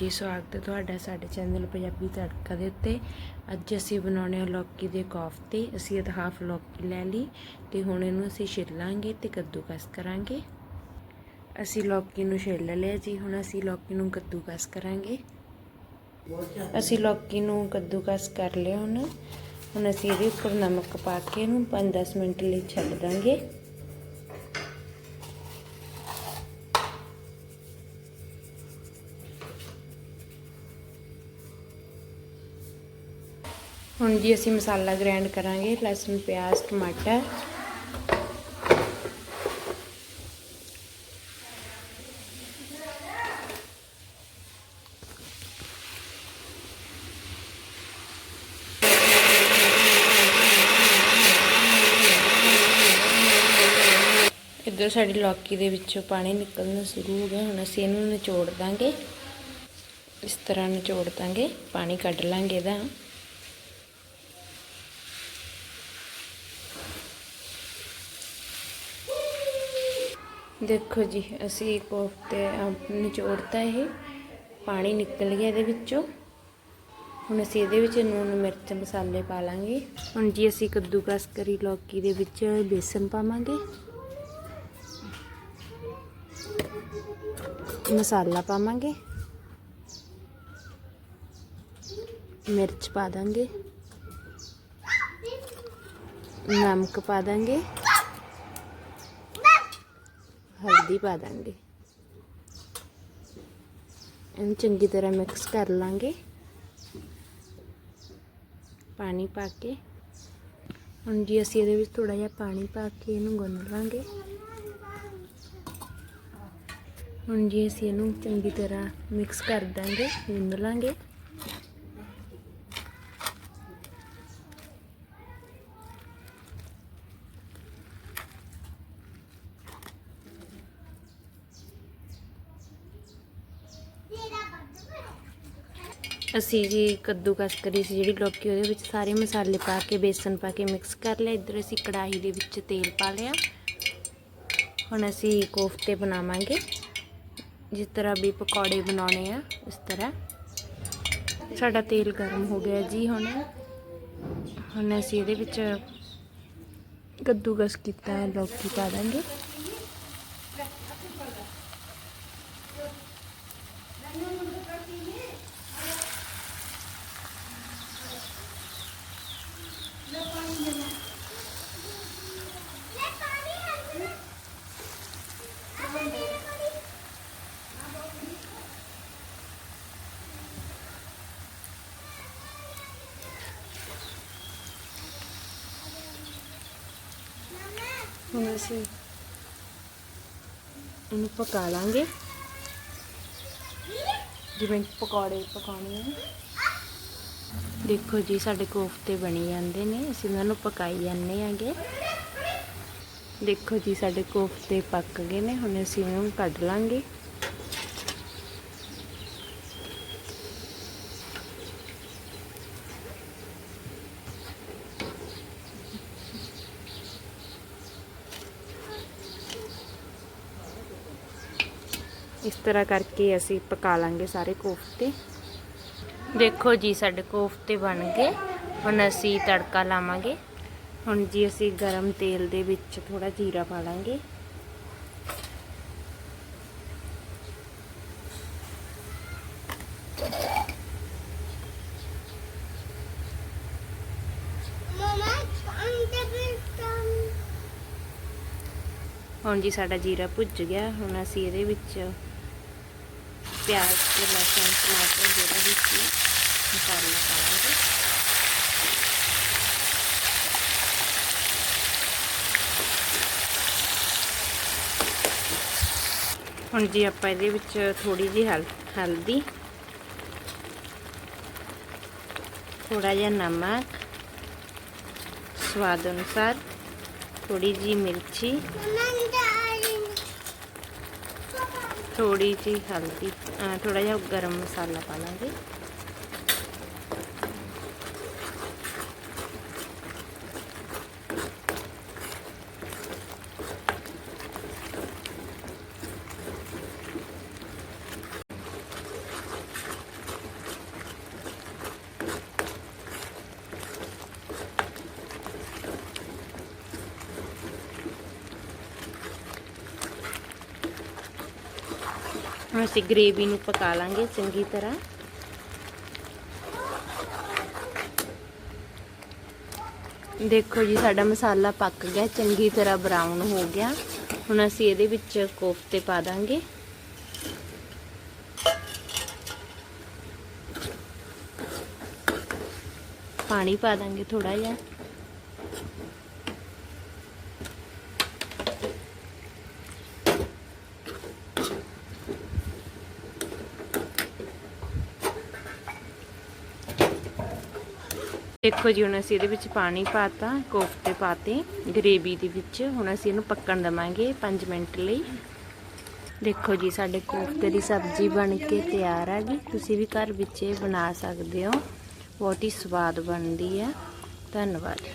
ਜੀ, ਸਵਾਗਤ ਹੈ ਤੁਹਾਡਾ ਸਾਡੇ ਚੈਨਲ ਪੰਜਾਬੀ ਤੜਕਾ ਦੇ ਉੱਤੇ। ਅੱਜ ਅਸੀਂ ਬਣਾਉਣੇ ਆ ਲੌਕੀ ਦੇ ਕੋਫਤੇ ਅਸੀਂ ਇਹ ਹਾਫ ਲੌਕੀ ਲੈ ਲਈ ਤੇ ਹੁਣ ਇਹਨੂੰ ਅਸੀਂ ਛਿੱਲਾਂਗੇ ਤੇ ਕੱਦੂਕਸ ਕਰਾਂਗੇ। ਅਸੀਂ ਲੌਕੀ ਨੂੰ ਛਿੱਲ ਲਿਆ ਜੀ, ਹੁਣ ਅਸੀਂ ਲੌਕੀ ਨੂੰ ਕੱਦੂਕਸ ਕਰਾਂਗੇ। ਅਸੀਂ ਲੌਕੀ ਨੂੰ ਕੱਦੂਕਸ ਕਰ ਲਿਆ ਹੁਣ। ਹੁਣ ਅਸੀਂ ਇਹਦੇ ਉੱਪਰ ਨਮਕ ਪਾ ਕੇ ਇਹਨੂੰ 5-10 ਮਿੰਟ ਲਈ ਛੱਡ ਦਾਂਗੇ। ਹੁਣ ਜੀ ਅਸੀਂ ਮਸਾਲਾ ਗ੍ਰਾਈਂਡ ਕਰਾਂਗੇ, ਲਸਣ, ਪਿਆਜ਼, ਟਮਾਟਰ। ਇੱਧਰ ਸਾਡੀ ਲੌਕੀ ਦੇ ਵਿੱਚੋਂ ਪਾਣੀ ਨਿਕਲਣਾ ਸ਼ੁਰੂ ਹੋ ਗਿਆ, ਹੁਣ ਅਸੀਂ ਇਹਨੂੰ ਨਿਚੋੜ ਦਾਂਗੇ। ਇਸ ਤਰ੍ਹਾਂ ਨਿਚੋੜ ਦਾਂਗੇ, ਪਾਣੀ ਕੱਢ ਲਾਂਗੇ ਇਹਦਾ। ਦੇਖੋ ਜੀ, ਅਸੀਂ ਕੋਫਤੇ ਨਿਚੋੜਤਾ ਇਹ ਪਾਣੀ ਨਿਕਲ ਗਿਆ ਇਹਦੇ ਵਿੱਚੋਂ। ਹੁਣ ਅਸੀਂ ਇਹਦੇ ਵਿੱਚ ਨੂਨ ਮਿਰਚ ਮਸਾਲੇ ਪਾ ਲਾਂਗੇ। ਹੁਣ ਜੀ ਅਸੀਂ ਕੱਦੂਕਸ ਕਰੀ ਲੌਕੀ ਦੇ ਵਿੱਚ ਬੇਸਨ ਪਾਵਾਂਗੇ। ਮਸਾਲਾ ਪਾਵਾਂਗੇ। ਮਿਰਚ ਪਾ ਦਾਂਗੇ। ਨਮਕ ਪਾ ਦਾਂਗੇ। ਹਲਦੀ ਪਾ ਦਾਂਗੇ। ਇਹਨੂੰ ਚੰਗੀ ਤਰ੍ਹਾਂ ਮਿਕਸ ਕਰ ਲਾਂਗੇ। ਪਾਣੀ ਪਾ ਕੇ। ਹੁਣ ਜੀ ਅਸੀਂ ਇਹਦੇ ਵਿੱਚ ਥੋੜਾ ਜਿਹਾ ਪਾਣੀ ਪਾ ਕੇ ਇਹਨੂੰ ਗੁੰਨ ਲਾਂਗੇ। ਹੁਣ ਜੀ ਅਸੀਂ ਇਹਨੂੰ ਚੰਗੀ ਤਰ੍ਹਾਂ ਮਿਕਸ ਕਰ ਦਾਂਗੇ, ਗੁੰਨ ਲਾਂਗੇ। ਅਸੀਂ ਜੀ ਕੱਦੂਕਸ ਕਰੀ ਸੀ ਜਿਹੜੀ ਲੌਕੀ ਉਹਦੇ ਵਿੱਚ ਸਾਰੇ ਮਸਾਲੇ ਪਾ ਕੇ, ਬੇਸਨ ਪਾ ਕੇ ਮਿਕਸ ਕਰ ਲਿਆ। ਇੱਧਰ ਅਸੀਂ ਕੜਾਹੀ ਦੇ ਵਿੱਚ ਤੇਲ ਪਾ ਲਿਆ। ਹੁਣ ਅਸੀਂ ਕੋਫਤੇ ਬਣਾਵਾਂਗੇ। ਜਿਸ ਤਰ੍ਹਾਂ ਵੀ ਪਕੌੜੇ ਬਣਾਉਣੇ ਆ, ਉਸ ਤਰ੍ਹਾਂ। ਸਾਡਾ ਤੇਲ ਗਰਮ ਹੋ ਗਿਆ ਜੀ ਹੁਣ। ਹੁਣ ਅਸੀਂ ਇਹਦੇ ਵਿੱਚ ਕੱਦੂਕਸ ਕੀਤਾ, ਲੌਕੀ ਪਾ ਦਾਂਗੇ। ਹੁਣ ਅਸੀਂ ਇਹਨੂੰ ਪਕਾ ਲਾਂਗੇ। ਜਿਵੇਂ ਪਕੌੜੇ ਪਕਾਉਣੇ ਆ। ਦੇਖੋ ਜੀ, ਸਾਡੇ ਕੋਫਤੇ ਬਣੀ ਜਾਂਦੇ ਨੇ। ਅਸੀਂ ਇਹਨਾਂ ਨੂੰ ਪਕਾਈ ਜਾਂਦੇ ਆਂਗੇ ਦੇਖੋ ਜੀ, ਸਾਡੇ ਕੋਫਤੇ ਪੱਕ ਗਏ ਨੇ। ਹੁਣ ਅਸੀਂ ਇਹਨੂੰ ਕੱਢ ਲਾਂਗੇ। ਇਸ ਤਰ੍ਹਾਂ ਕਰਕੇ ਅਸੀਂ ਪਕਾ ਲਾਂਗੇ ਸਾਰੇ ਕੋਫਤੇ। ਦੇਖੋ ਜੀ ਸਾਡੇ ਕੋਫਤੇ ਬਣ ਗਏ। ਹੁਣ ਅਸੀਂ ਤੜਕਾ ਲਾਵਾਂਗੇ। ਹੁਣ ਜੀ ਅਸੀਂ ਗਰਮ ਤੇਲ ਦੇ ਵਿੱਚ ਥੋੜਾ ਜੀਰਾ ਪਾ ਲਾਂਗੇ। ਹੁਣ ਜੀ ਸਾਡਾ ਜੀਰਾ ਭੁੱਜ ਗਿਆ। ਹੁਣ ਅਸੀਂ ਇਹਦੇ ਵਿੱਚ ਪਿਆਜ਼ ਤੇ ਲਸਣ, ਟਮਾਟਰ ਜਿਹੜਾ ਵੀ ਸੀ, ਮਸਾਲਾ ਪਾਵਾਂਗੇ। ਹੁਣ ਜੀ ਆਪਾਂ ਇਹਦੇ ਵਿੱਚ ਥੋੜੀ ਜਿਹੀ ਹਲ, ਹਲਦੀ ਥੋੜਾ ਜਿਹਾ ਨਮਕ, ਸਵਾਦ ਅਨੁਸਾਰ ਥੋੜੀ ਜੀ ਮਿਰਚੀ ਥੋੜੀ ਜੀ ਹਲਦੀ ਥੋੜਾ ਜਿਹਾ ਗਰਮ ਮਸਾਲਾ ਪਾ ਲਾਂਗੇ। ਹੁਣ ਅਸੀਂ ਗ੍ਰੇਵੀ ਨੂੰ ਪਕਾ ਲਾਂਗੇ ਚੰਗੀ ਤਰ੍ਹਾਂ। ਦੇਖੋ ਜੀ, ਸਾਡਾ ਮਸਾਲਾ ਪੱਕ ਗਿਆ, ਚੰਗੀ ਤਰ੍ਹਾਂ ਬਰਾਊਨ ਹੋ ਗਿਆ। ਹੁਣ ਅਸੀਂ ਇਹਦੇ ਵਿੱਚ ਕੋਫਤੇ ਪਾ ਦਾਂਗੇ। ਪਾਣੀ ਪਾ ਦਾਂਗੇ ਥੋੜਾ ਜਿਹਾ। ਦੇਖੋ ਜੀ ਹੁਣ ਅਸੀਂ ਇਹਦੇ ਵਿੱਚ ਪਾਣੀ ਪਾਤਾ, ਕੋਫਤੇ ਪਾਤੇ, ਗਰੇਵੀ ਦੇ ਵਿੱਚ। ਹੁਣ ਅਸੀਂ ਇਹਨੂੰ ਪੱਕਣ ਦਵਾਂਗੇ 5 ਮਿੰਟ ਲਈ। ਦੇਖੋ ਜੀ, ਸਾਡੇ ਕੋਫਤੇ ਦੀ ਸਬਜ਼ੀ ਬਣ ਕੇ ਤਿਆਰ ਆ ਗਈ। ਤੁਸੀਂ ਵੀ ਘਰ ਵਿੱਚ ਇਹ ਬਣਾ ਸਕਦੇ ਹੋ। ਬਹੁਤ ਹੀ ਸਵਾਦ ਬਣਦੀ ਹੈ ਧੰਨਵਾਦ।